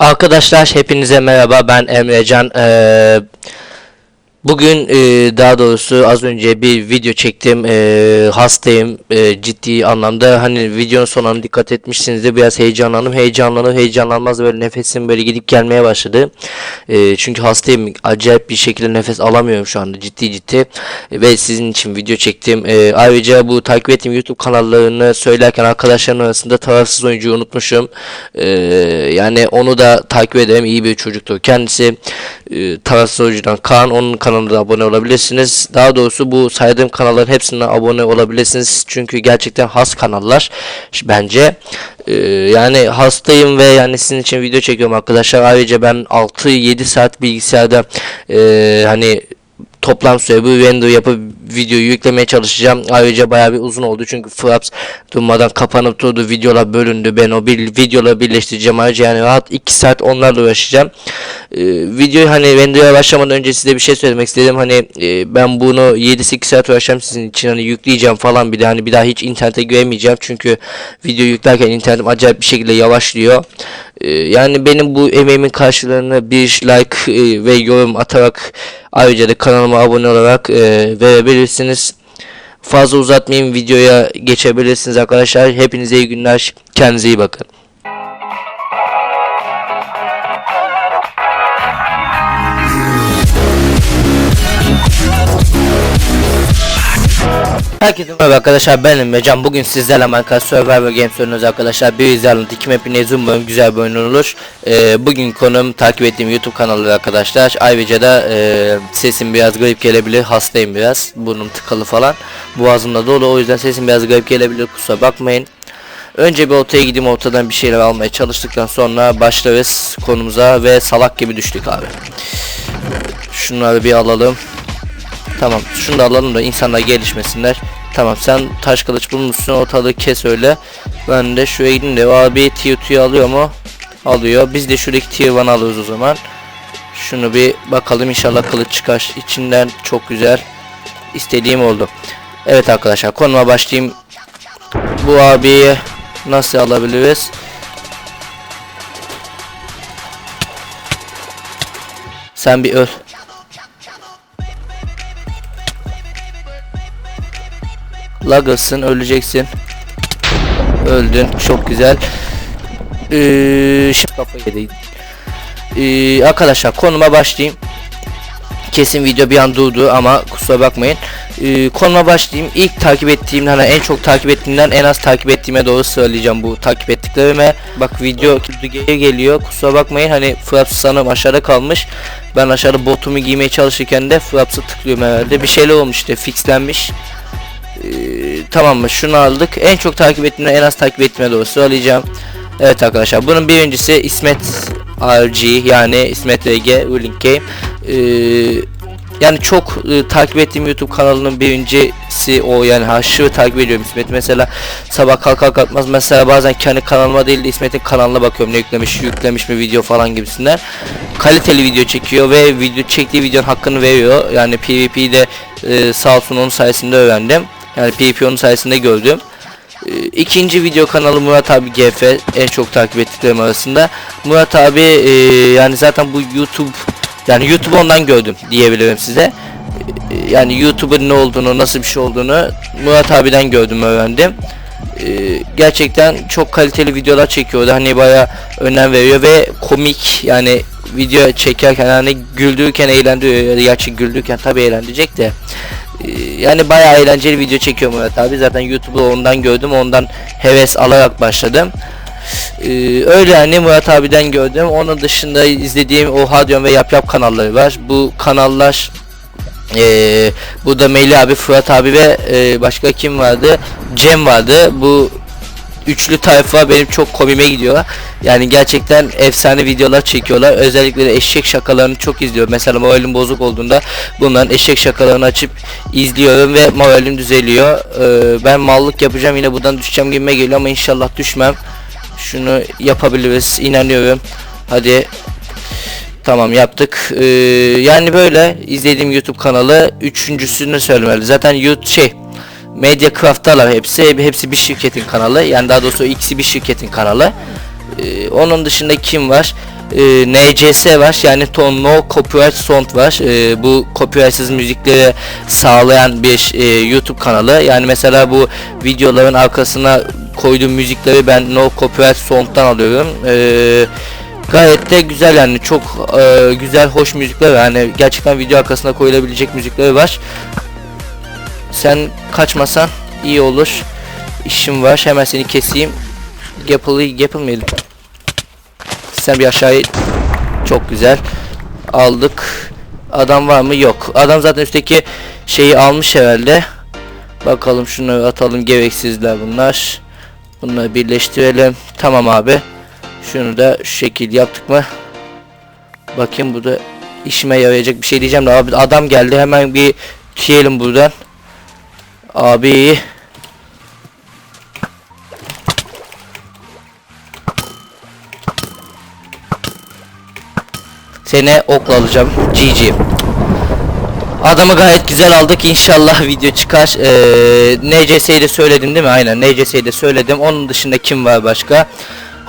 Arkadaşlar hepinize merhaba. Ben Emrecan. Ee, Bugün e, daha doğrusu az önce bir video çektim. Ee, hastayım. Ee, ciddi anlamda. Hani videonun sonuna dikkat etmişsinizdir. Biraz heyecanlandım. Heyecanlanır heyecanlanmaz böyle nefesim böyle gidip gelmeye başladı. Çünkü hastayım. Acayip bir şekilde nefes alamıyorum şu anda. Ciddi ciddi. Ve sizin için video çektim. Ayrıca bu takip ettiğim YouTube kanallarını söylerken arkadaşlarım arasında tarafsız oyuncuyu unutmuşum. Yani onu da takip edelim iyi bir çocuktur. Kendisi e, tarafsız oyuncudan Kaan onun kanalına abone olabilirsiniz. Daha doğrusu bu saydığım kanalların hepsine abone olabilirsiniz. Çünkü gerçekten has kanallar bence. Ee, yani hastayım ve yani sizin için video çekiyorum arkadaşlar. Ayrıca ben 6-7 saat bilgisayarda e, hani toplam süre bu render yapıp videoyu yüklemeye çalışacağım. Ayrıca bayağı bir uzun oldu çünkü Fraps durmadan kapanıp durdu. Videolar bölündü. Ben o bir videoları birleştireceğim. Ayrıca yani rahat 2 saat onlarla uğraşacağım. Ee, videoyu hani render'a başlamadan önce size bir şey söylemek istedim. Hani e, ben bunu 7-8 saat uğraşacağım sizin için hani yükleyeceğim falan bir de hani bir daha hiç internete giremeyeceğim. Çünkü video yüklerken internetim acayip bir şekilde yavaşlıyor. Ee, yani benim bu emeğimin karşılığını bir like e, ve yorum atarak ayrıca da kanalıma abone olarak e, verebilirsiniz. Fazla uzatmayayım videoya geçebilirsiniz arkadaşlar. Hepinize iyi günler. Kendinize iyi bakın. Herkese merhaba arkadaşlar ben Emrecan bugün sizlerle Minecraft Survivor Games oynuyoruz arkadaşlar. Bir izleyelim iki map'ine umarım güzel bir oyun olur. Ee, bugün konum takip ettiğim youtube kanalı arkadaşlar. Ayrıca da e, sesim biraz garip gelebilir hastayım biraz. Burnum tıkalı falan. Boğazım da dolu o yüzden sesim biraz garip gelebilir kusura bakmayın. Önce bir ortaya gideyim ortadan bir şeyler almaya çalıştıktan sonra başlarız konumuza ve salak gibi düştük abi. Şunları bir alalım. Tamam şunu da alalım da insanlar gelişmesinler. Tamam sen taş kılıç bulmuşsun ortalığı kes öyle. Ben de şuraya gideyim de abi tier 2'yi alıyor mu? Alıyor. Biz de şuradaki tier 1 alıyoruz o zaman. Şunu bir bakalım inşallah kılıç çıkar. İçinden çok güzel. İstediğim oldu. Evet arkadaşlar konuma başlayayım. Bu abiyi nasıl alabiliriz? Sen bir öl. Lagılsın öleceksin. Öldün çok güzel. Ee, kafayı. Ee, arkadaşlar konuma başlayayım. Kesin video bir an durdu ama kusura bakmayın. Ee, konuma başlayayım. İlk takip ettiğim hani en çok takip ettiğimden en az takip ettiğime doğru söyleyeceğim bu takip ettiklerime. Bak video geri geliyor. Kusura bakmayın hani Fraps sanırım aşağıda kalmış. Ben aşağıda botumu giymeye çalışırken de Fraps'ı tıklıyorum herhalde. Bir şeyler olmuş işte fixlenmiş. Tamam mı? Şunu aldık. En çok takip ettiğimden en az takip ettiğime doğru söyleyeceğim. Evet arkadaşlar bunun birincisi İsmet RG yani İsmet RG Ruling Game. Ee, yani çok e, takip ettiğim YouTube kanalının birincisi o yani aşırı takip ediyorum İsmet'i mesela sabah kalkar kalkmaz mesela bazen kendi kanalıma değil de İsmet'in kanalına bakıyorum ne yüklemiş yüklemiş mi video falan gibisinden kaliteli video çekiyor ve video çektiği videonun hakkını veriyor yani PvP'de e, sağ olsun onun sayesinde öğrendim yani PvP onun sayesinde gördüm e, İkinci video kanalı Murat abi GF en çok takip ettiklerim arasında. Murat abi e, yani zaten bu YouTube yani YouTube ondan gördüm diyebilirim size. E, yani YouTube'un ne olduğunu, nasıl bir şey olduğunu Murat abiden gördüm, öğrendim. E, gerçekten çok kaliteli videolar çekiyordu. Hani baya önem veriyor ve komik yani video çekerken hani güldürürken eğlendiriyor. Gerçi güldürürken tabii eğlendirecek de. Ee, yani bayağı eğlenceli video çekiyor Murat abi. Zaten YouTube'da ondan gördüm. Ondan heves alarak başladım. Ee, öyle yani Murat abiden gördüm. Onun dışında izlediğim o Hadyon ve Yap Yap kanalları var. Bu kanallar ee, burada Melih abi, Fırat abi ve ee, başka kim vardı? Cem vardı. Bu üçlü tayfa benim çok komime gidiyor. Yani gerçekten efsane videolar çekiyorlar. Özellikle de eşek şakalarını çok izliyorum. Mesela moralim bozuk olduğunda bunların eşek şakalarını açıp izliyorum ve moralim düzeliyor. Ee, ben mallık yapacağım yine buradan düşeceğim gibime geliyor ama inşallah düşmem. Şunu yapabiliriz. inanıyorum. Hadi. Tamam yaptık. Ee, yani böyle izlediğim YouTube kanalı üçüncüsünü söylemeli. Zaten YouTube şey Mediacraft'talar hepsi. Hepsi bir şirketin kanalı. Yani daha doğrusu ikisi bir şirketin kanalı. Ee, onun dışında kim var? e, NCS var yani ton no copyright sound var. E, bu copyrightsiz müzikleri sağlayan bir e, YouTube kanalı. Yani mesela bu videoların arkasına koyduğum müzikleri ben no copyright sound'dan alıyorum. E, gayet de güzel yani çok e, güzel hoş müzikler. Yani gerçekten video arkasına koyulabilecek müzikleri var. Sen kaçmasan iyi olur. İşim var. Hemen seni keseyim. Gapple, mıydı? Sen bir aşağıya. Çok güzel. Aldık. Adam var mı? Yok. Adam zaten üstteki şeyi almış herhalde. Bakalım şunu atalım. Gereksizler bunlar. Bunları birleştirelim. Tamam abi. Şunu da şu şekil yaptık mı? Bakayım bu da işime yarayacak bir şey diyeceğim de abi adam geldi hemen bir tüyelim buradan. Abi Seni okla alacağım. GG. Adamı gayet güzel aldık. İnşallah video çıkar. Ee, NCS'yi de söyledim değil mi? Aynen NCS'yi de söyledim. Onun dışında kim var başka?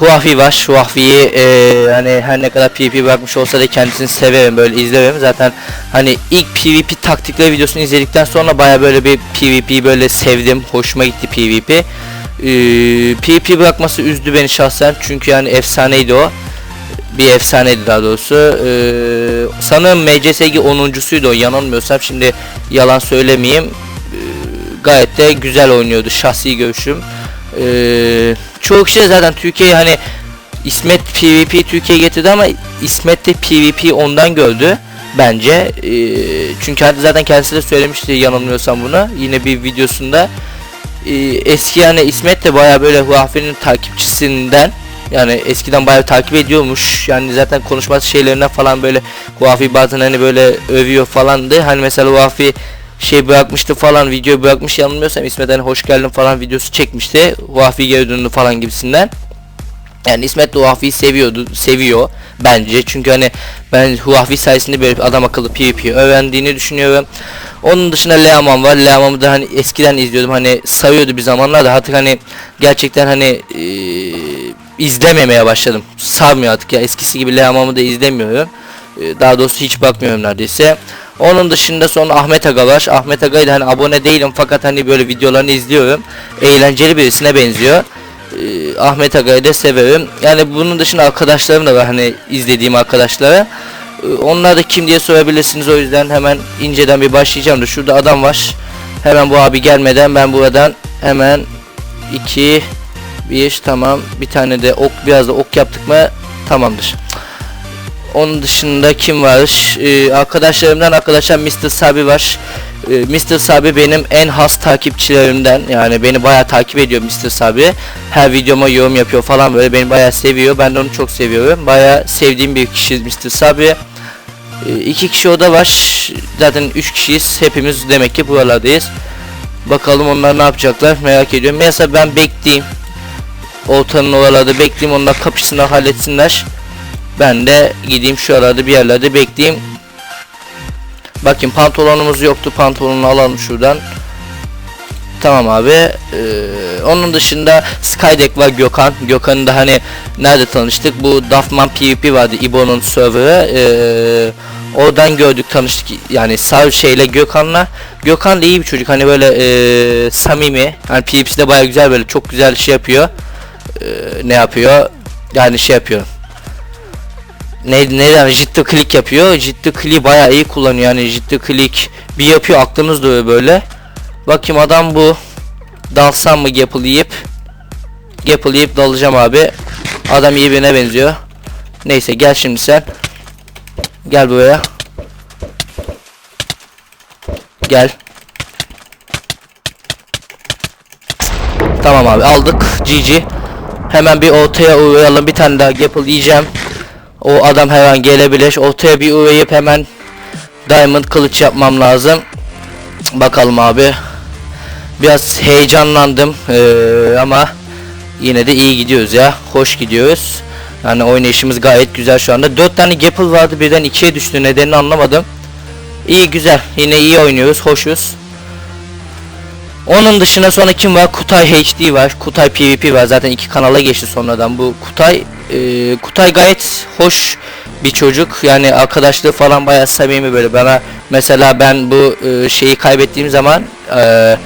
Huafi var. Huafi'yi e, hani her ne kadar PvP bırakmış olsa da kendisini severim böyle izlerim. Zaten hani ilk PvP taktikleri videosunu izledikten sonra baya böyle bir PvP'yi böyle sevdim. Hoşuma gitti PvP. Ee, PvP bırakması üzdü beni şahsen. Çünkü yani efsaneydi o bir efsaneydi daha doğrusu. Ee, sanırım MCSG 10.suydu o yanılmıyorsam şimdi yalan söylemeyeyim. Ee, gayet de güzel oynuyordu şahsi görüşüm. Ee, çoğu kişi zaten Türkiye hani İsmet PvP Türkiye getirdi ama İsmet de PvP ondan gördü bence. Ee, çünkü zaten kendisi de söylemişti yanılmıyorsam bunu yine bir videosunda. Ee, eski yani İsmet de baya böyle Huawei'nin takipçisinden yani eskiden bayağı takip ediyormuş. Yani zaten konuşması şeylerinden falan böyle Huawei bazen hani böyle övüyor falandı. Hani mesela Huawei şey bırakmıştı falan video bırakmış yanılmıyorsam İsmet hani hoş geldin falan videosu çekmişti. Huawei geri döndü falan gibisinden. Yani İsmet de Huawei'yi seviyordu, seviyor bence. Çünkü hani ben Huawei sayesinde böyle adam akıllı PvP öğrendiğini düşünüyorum. Onun dışında Leaman var. Leaman'ı da hani eskiden izliyordum. Hani sayıyordu bir zamanlar da artık hani gerçekten hani ee, izlememeye başladım. Sarmıyor artık ya. Eskisi gibi Leaman'ı da izlemiyorum. Daha doğrusu hiç bakmıyorum neredeyse. Onun dışında sonra Ahmet Aga var. Ahmet Aga'yı da hani abone değilim fakat hani böyle videolarını izliyorum. Eğlenceli birisine benziyor. Ee, Ahmet Aga'yı da severim. Yani bunun dışında arkadaşlarım da var hani izlediğim arkadaşlara. Ee, onlar da kim diye sorabilirsiniz o yüzden hemen inceden bir başlayacağım da şurada adam var. Hemen bu abi gelmeden ben buradan hemen 2 1 tamam bir tane de ok biraz da ok yaptık mı tamamdır. Onun dışında kim var? Ee, arkadaşlarımdan arkadaşlar Mr. Sabi var. Ee, Mr. Sabi benim en has takipçilerimden. Yani beni bayağı takip ediyor Mr. Sabi. Her videoma yorum yapıyor falan böyle beni bayağı seviyor. Ben de onu çok seviyorum. Bayağı sevdiğim bir kişi Mr. Sabi. Ee, iki kişi o da var. Zaten üç kişiyiz. Hepimiz demek ki buralardayız. Bakalım onlar ne yapacaklar merak ediyorum. Mesela ben bekleyeyim. Ortanın oralarda bekleyeyim onlar kapışsınlar halletsinler. Ben de gideyim şu arada bir yerlerde bekleyeyim. Bakayım pantolonumuz yoktu. Pantolonunu alalım şuradan. Tamam abi. Ee, onun dışında Skydeck var Gökhan. Gökhan'ı da hani nerede tanıştık? Bu Dafman PvP vardı İbo'nun serverı. Ee, oradan gördük tanıştık. Yani Sar şeyle Gökhan'la. Gökhan da iyi bir çocuk. Hani böyle ee, samimi. Hani PvP'de baya güzel böyle çok güzel şey yapıyor. Ee, ne yapıyor? Yani şey yapıyor ne neden ciddi klik yapıyor. Ciddi klik bayağı iyi kullanıyor yani ciddi klik bir yapıyor aklınız dövüyor böyle. Bakayım adam bu. Dalsam mı Gapple yiyip Gapple yiyip dalacağım abi. Adam iyi birine benziyor. Neyse gel şimdi sen. Gel buraya. Gel. Tamam abi aldık. GG. Hemen bir ortaya uğrayalım. Bir tane daha Gapple yiyeceğim. O adam her an gelebilir. Ortaya bir uğrayıp hemen Diamond kılıç yapmam lazım. Bakalım abi. Biraz heyecanlandım ee, ama yine de iyi gidiyoruz ya. Hoş gidiyoruz. Yani oynayışımız gayet güzel şu anda. 4 tane Gapple vardı birden 2'ye düştü. Nedenini anlamadım. İyi güzel. Yine iyi oynuyoruz. Hoşuz. Onun dışında sonra kim var? Kutay HD var. Kutay PvP var. Zaten iki kanala geçti sonradan. Bu Kutay Ee, Kutay gayet hoş bir çocuk. Yani arkadaşlığı falan bayağı samimi böyle. Bana mesela ben bu e, şeyi kaybettiğim zaman e,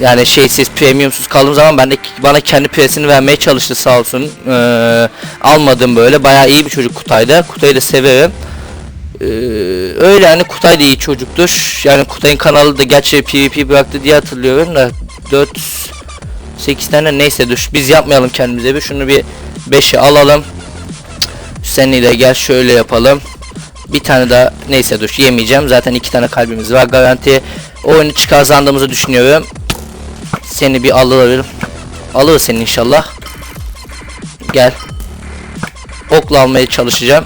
yani şeysiz premiumsuz kaldığım zaman ben de bana kendi presini vermeye çalıştı sağ olsun. Ee, almadım böyle. Bayağı iyi bir çocuk Kutay'da. Kutay'ı da severim. Ee, öyle yani Kutay da iyi çocuktur. Yani Kutay'ın kanalı da gerçi PvP bıraktı diye hatırlıyorum da 4 8 tane neyse dur. Biz yapmayalım kendimize bir. Şunu bir 5'e alalım. Senli de gel şöyle yapalım. Bir tane daha neyse dur yemeyeceğim. Zaten iki tane kalbimiz var. Garanti oyunu çıkarzandığımızı düşünüyorum. Seni bir alırım. Alır seni inşallah. Gel. Okla almaya çalışacağım.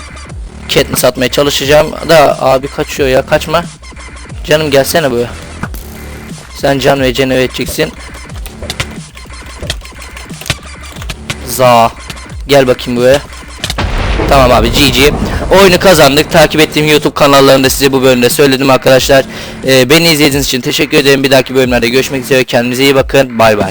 Katniss atmaya çalışacağım. Da abi kaçıyor ya kaçma. Canım gelsene böyle. Sen can ve ceneve edeceksin. Za. Gel bakayım buraya. Tamam abi GG. Oyunu kazandık. Takip ettiğim YouTube kanallarında size bu bölümde söyledim arkadaşlar. Ee, beni izlediğiniz için teşekkür ederim. Bir dahaki bölümlerde görüşmek üzere. Kendinize iyi bakın. Bay bay.